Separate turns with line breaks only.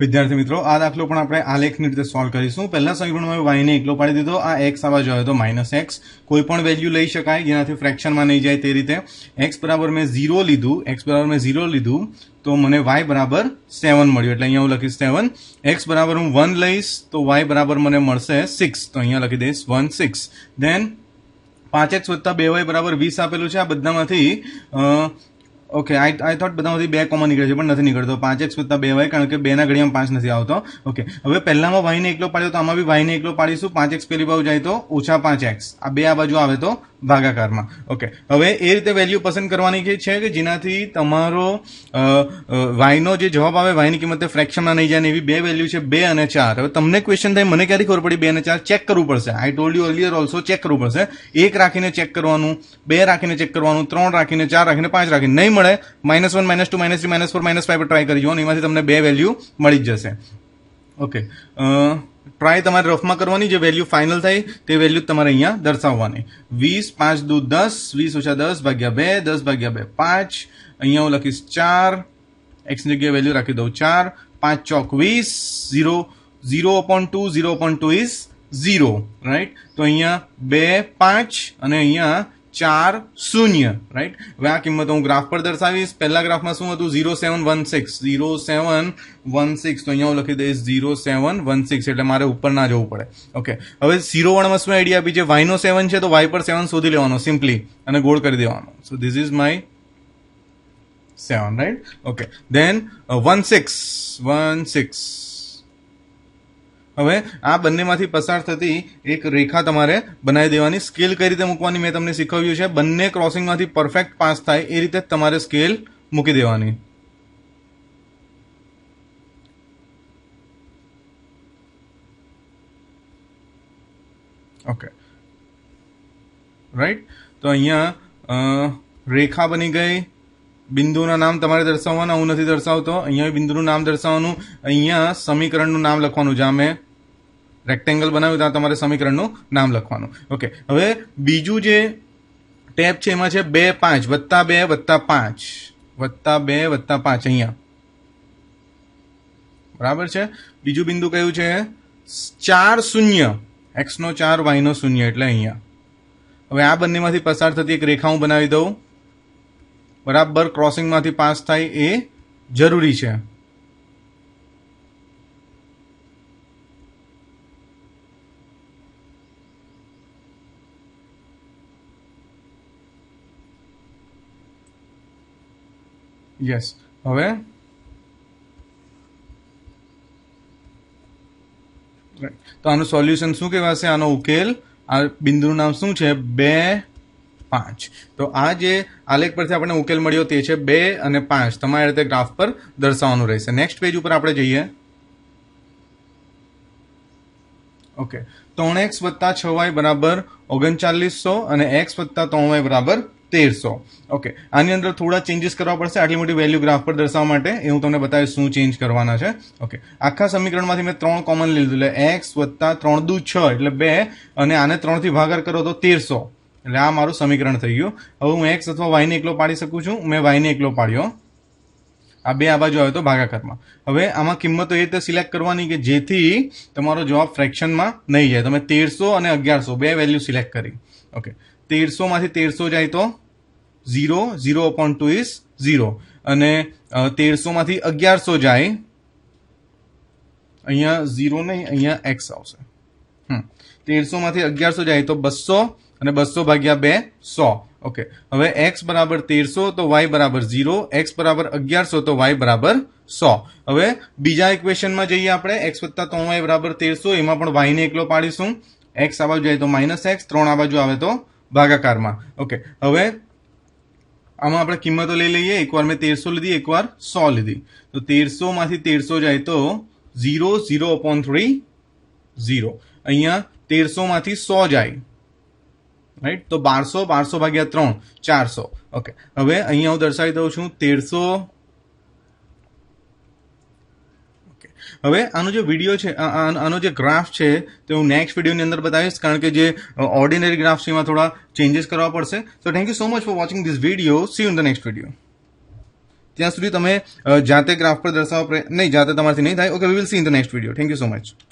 વિદ્યાર્થી મિત્રો, આ દાખલો પણ આપણે આલેખની રીતે સોલ્વ કરીશું. પહેલા સમીકરણમાં વાયને એકલો પાડી દીધો. આ એક્સ આવા જોઈએ તો માઇનસ એક્સ કોઈ પણ વેલ્યુ લઈ શકાય, જેનાથી ફ્રેક્શનમાં નહીં જાય તે રીતે. એક્સ બરાબર મેં ઝીરો લીધું. એક્સ બરાબર મેં ઝીરો લીધું. તો મને વાય બરાબર સેવન મળ્યું. એટલે અહીંયા હું લખીશ સેવન એક્સ બરાબર હું વન લઈશ, તો વાય બરાબર મને મળશે સિક્સ તો અહીંયા લખી દઈશ વન સિક્સ દેન પાંચ એક્સ વત્તા બે વાય બરાબર વીસ આપેલું છે. આ બધામાંથી ઓકે આઈ આઈ થોટ બધામાંથી બે કોમન નીકળે છે, પણ નથી નીકળતો. પાંચ એક્સ વત્તા બે વાય કારણ કે બેના ઘડિયામાં પાંચ નથી આવતો. ઓકે હવે પહેલામાં વાયને એકલો પાડ્યો તો આમાં બી વાયને એકલો પાડીશું. પાંચ એક્સ પેલી બાજુ જાય તો ઓછા પાંચ એક્સ આ બે આ બાજુ આવે તો ભાગાકારમાં. ઓકે હવે એ રીતે વેલ્યુ પસંદ કરવાની છે કે જેનાથી તમારો વાયનો જે જવાબ આવે વાયની કિંમત ફ્રેક્શનમાં નહીં જાય એવી બે વેલ્યુ છે, બે અને ચાર. હવે તમને ક્વેશ્ચન થાય, મને ક્યારે ખબર પડી? બે અને ચાર ચેક કરવું પડશે. I told you earlier also check કરવું પડશે. એક રાખીને ચેક કરવાનું, બે રાખીને ચેક કરવાનું, ત્રણ રાખીને, ચાર રાખીને, પાંચ રાખીને. નહીં મળે minus one minus two minus three minus four minus five try કરી જુઓ એમાંથી તમને બે વેલ્યુ મળી જ જશે. ઓકે ટ્રાય તમારે રફમાં કરવાની, જે વેલ્યુ ફાઇનલ થાય, તે વેલ્યુ તમારે અહીંયા દર્શાવવાની. વીસ, પાંચ, દુ, દસ, વીસ ઓછા દસ ભાગ્યા બે, દસ ભાગ્યા બે, પાંચ. અહીંયા હું લખીશ ચાર. એક્સની જગ્યાએ વેલ્યુ રાખી દઉં, ચાર. પાંચ ચોક વીસ zero zero upon two zero upon two is zero right તો અહીંયા બે, પાંચ. અને અહીંયા ચાર શૂન્ય રાઈટ હવે આ કિંમત હું ગ્રાફ પર દર્શાવીશ. પહેલા ગ્રાફમાં શું હતું? Zero seven one six. Zero seven one six. તો અહીંયા હું લખી દઈશ ઝીરો સેવન વન સિક્સ. એટલે મારે ઉપર ના જવું પડે. ઓકે હવે ઝીરો વનમાં શું આઈડિયા આપી છે. વાયનો સેવન છે તો વાય પર સેવન શોધી લેવાનો સિમ્પલી અને ગોળ કરી દેવાનો. So this is my seven right okay then one six one six હવે આ બંનેમાંથી પસાર થતી એક રેખા તમારે બનાવી દેવાની. સ્કેલ કઈ રીતે મૂકવાની મેં તમને શીખવ્યું છે. બંને ક્રોસિંગમાંથી પરફેક્ટ પાસ થાય એ રીતે તમારે સ્કેલ મૂકી દેવાની. ઓકે. રાઈટ? તો અહીંયા રેખા બની ગઈ. બિંદુના નામ તમારે દર્શાવવાના, હું નથી દર્શાવતો. અહીંયા બિંદુનું નામ દર્શાવવાનું, અહીંયા સમીકરણનું નામ લખવાનું. જ્યાં મેં રેક્ટેંગલ બનાવ્યું, ત્યાં તમારે સમીકરણનું નામ લખવાનું. ઓકે હવે બીજું જે ટેપ છે, એમાં છે બે પાંચ, વત્તા બે, વત્તા પાંચ. વત્તા બે, વત્તા પાંચ, અહીંયા. બરાબર છે? બીજું બિંદુ કયું છે? ચાર શૂન્ય. એક્સનો ચાર વાયનો શૂન્ય, એટલે અહીંયા. હવે આ બંનેમાંથી પસાર થતી એક રેખા હું બનાવી દઉં. બરાબર ક્રોસિંગમાંથી પાસ થાય એ જરૂરી છે. યસ હવે? તો આનું સોલ્યુશન શું કહેવાશે? આનો ઉકેલ, આ બિંદુનું નામ શું છે? બે પાંચ. તો આ જે આલેખ પરથી આપણને ઉકેલ મળ્યો તે છે બે અને પાંચ. તમારી રીતે ગ્રાફ પર દર્શાવવાનું રહેશે. નેક્સ્ટ પેજ ઉપર આપણે જઈએ. ઓકે ત્રણ એક્સ વત્તા છ વાય બરાબર ઓગણચાલીસો અને એક્સ વત્તા ત્રણ વાય બરાબર તેરસો. ઓકે આની અંદર થોડા ચેન્જીસ કરવા પડશે. આટલી મોટી વેલ્યુ ગ્રાફ પર દર્શાવવા માટે એ હું તમને બતાવીશ શું ચેન્જ કરવાના છે. ઓકે આખા સમીકરણમાંથી મેં ત્રણ કોમન લીધું. એટલે એક્સ વત્તા ત્રણ દુ છ એટલે બે અને આને ત્રણથી ભાગાર કરો તો તેરસો. એટલે આ મારું સમીકરણ થઈ ગયું. હવે હું એક્સ અથવા વાયને એકલો પાડી શકું છું. મેં વાયને એકલો પાડ્યો. આ બે આ બાજુ આવે તો ભાગાકારમાં. હવે આમાં કિંમતો એ રીતે સિલેક્ટ કરવાની કે જેથી તમારો જવાબ ફ્રેક્શનમાં નહીં જાય. તમે તેરસો અને અગિયારસો, બે વેલ્યુ સિલેક્ટ કરી. ઓકે તેરસોમાંથી તેરસો જાય તો zero zero upon two is zero અને તેરસોમાંથી અગિયારસો જાય, અહીંયા ઝીરો નહીં, અહીંયા એક્સ આવશે. તેરસોમાંથી અગિયારસો જાય તો બસો અને બસો ભાગ્યા બે, સો. ઓકે હવે એક્સ બરાબર તેરસો તો વાય બરાબર ઝીરો એક્સ બરાબર અગિયારસો તો વાય બરાબર સો. હવે બીજા ઇક્વેશનમાં જઈએ આપણે એક્સ વત્તા ત્રણ વાય બરાબર તેરસો, એમાં પણ વાયને એકલો પાડીશું. એક્સ આ બાજુ જાય તો માઇનસ એક્સ ત્રણ આ બાજુ આવે તો ભાગાકારમાં. ઓકે હવે આમાં આપણે કિંમતો લઈ લઈએ. એકવાર મેં તેરસો લીધી, એકવાર સો લીધી. તો તેરસો માંથી તેરસો જાય તો zero zero upon three zero અહીંયા તેરસો માંથી સો જાય. રાઈટ તો બારસો બારસો ભાગ્યા ત્રણ, ચારસો. ઓકે હવે અહીંયા હું દર્શાવી દઉં છું તેરસો. હવે આનો જે વીડિયો છે આનો જે ગ્રાફ છે, તે હું નેક્સ્ટ વિડીયોની અંદર બતાવીશ, કારણ કે જે ઓર્ડિનરી ગ્રાફ છે, એમાં થોડા ચેન્જીસ કરવા પડશે. તો thank you so much for watching this video see in the next video ત્યાં સુધી તમે જાતે ગ્રાફ પર દર્શાવવા નહીં, જાતે તમારાથી નહીં થાય. Okay we will see in the next video thank you so much